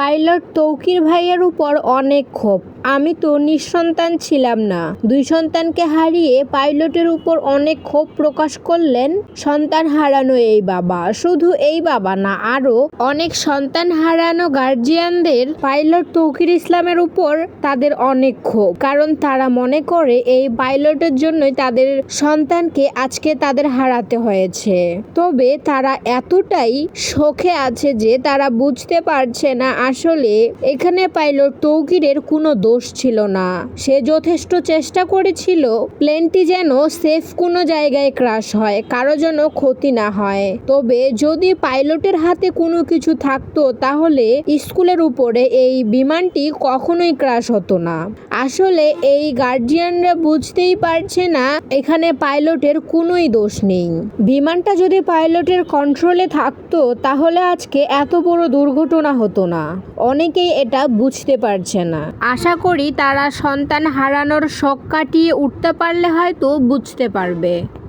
Pilot Tauqir ভাইয়ের উপর অনেক ক্ষোভ। আমি তো নিঃসন্তান ছিলাম না। দুই সন্তানকে হারিয়ে পাইলটের উপর অনেক ক্ষোভ প্রকাশ করলেন সন্তান হারানো এই বাবা। শুধু এই বাবা না, আরও অনেক সন্তান হারানো গার্জিয়ানদের পাইলট তৌকির ইসলামের উপর তাদের অনেক ক্ষোভ। কারণ তারা মনে করে এই পাইলটের জন্যই তাদের সন্তানকে আজকে তাদের হারাতে হয়েছে। তবে তারা এতটাই শোকে আছে যে তারা বুঝতে পারছে না আসলে এখানে পাইলট তৌকিরের কোনো দোষ ছিল না। সে যথেষ্ট চেষ্টা করেছিল, প্লেনটি যেন সেফ কোনো জায়গায় ক্রাশ হয়, কারও যেন ক্ষতি না হয়। তবে যদি পাইলটের হাতে কোনো কিছু থাকতো, তাহলে স্কুলের উপরে এই বিমানটি কখনোই ক্রাশ হতো না। আসলে এই গার্জিয়ানরা বুঝতেই পারছে না, এখানে পাইলটের কোনোই দোষ নেই। বিমানটা যদি পাইলটের কন্ট্রোলে থাকতো, তাহলে আজকে এত বড় দুর্ঘটনা হতো না। অনেকেই এটা বুঝতে পারছে না। আশা করি তারা সন্তান হারানোর শখ কাটিয়ে উঠতে পারলে হয়তো বুঝতে পারবে।